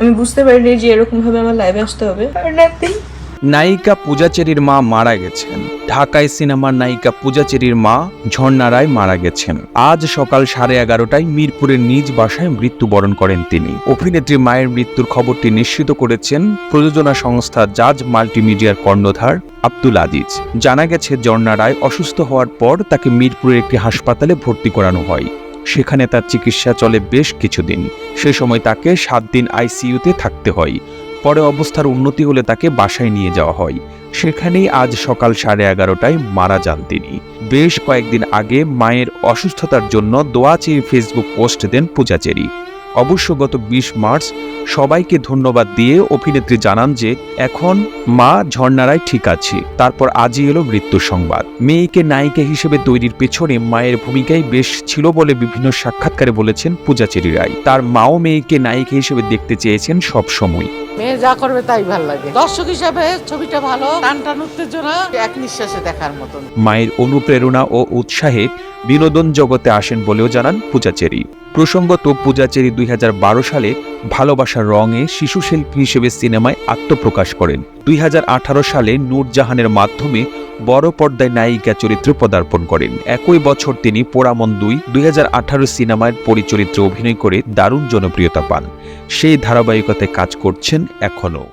আমি বুঝতে পারিনি যে এরকম ভাবে আমার লাইভে আসতে হবে। নায়িকা পূজাচেরির মা মারা গেছেন। ঢাকায় সিনেমার নায়িকা পূজাচেরির মা ঝর্ণা রায় মারা গেছেন। আজ সকাল সাড়ে এগারোটায় মিরপুরের নিজ বাসায় মৃত্যুবরণ করেন তিনি। অভিনেত্রী মায়ের মৃত্যুর খবরটি নিশ্চিত করেছেন প্রযোজনা সংস্থা জাজ মাল্টিমিডিয়ার কর্ণধার আব্দুল আজিজ। জানা গেছে, ঝর্ণা রায় অসুস্থ হওয়ার পর তাকে মিরপুরের একটি হাসপাতালে ভর্তি করানো হয়। সেখানে তার চিকিৎসা চলে বেশ কিছুদিন। সে সময় তাকে সাত দিন আইসিইউতে থাকতে হয়। পরে অবস্থার উন্নতি হলে তাকে বাসায় নিয়ে যাওয়া হয়। সেখানেই আজ সকাল সাড়ে এগারোটায় মারা যান তিনি। বেশ কয়েকদিন আগে মায়ের অসুস্থতার জন্য দোয়া চেয়ে ফেসবুক পোস্ট দেন পূজাচেরি। অবশ্য গত বিশ মার্চ সবাইকে ধন্যবাদ দিয়ে অভিনেত্রী জানান যে এখন মা ঝর্ণারায় ঠিক আছে। তারপর আজই এলো মৃত্যু সংবাদ। মেয়েকে নায়িকা হিসেবে তৈরির পেছনে মায়ের ভূমিকাই বেশ ছিল বলে বিভিন্ন সাক্ষাৎকারে বলেছেন পূজাচেরি রায়। তার মাও মেয়েকে নায়িকা হিসেবে দেখতে চেয়েছেন সব সময় মেয়ে যা করবে তাই ভালো লাগে। দর্শক হিসাবে ছবিটা ভালো টান টান উত্তেজনা, এক নিঃশ্বাসে দেখার মতন। মায়ের অনুপ্রেরণা ও উৎসাহে বিনোদন জগতে আসেন বলেও জানান পূজাচেরি। প্রসঙ্গত পূজাচেরি দুই হাজার বারো সালে ভালোবাসার রঙে শিশু শিল্পী হিসেবে সিনেমায় আত্মপ্রকাশ করেন। দুই হাজার আঠারো সালে নূরজাহানের মাধ্যমে বড় পর্দায় নায়িকা চরিত্রে পদার্পণ করেন। একই বছর তিনি পোড়ামন দুই দুই সিনেমার পরিচরিত্রে অভিনয় করে দারুণ জনপ্রিয়তা পান। সেই ধারাবাহিকতায় কাজ করছেন এখনও।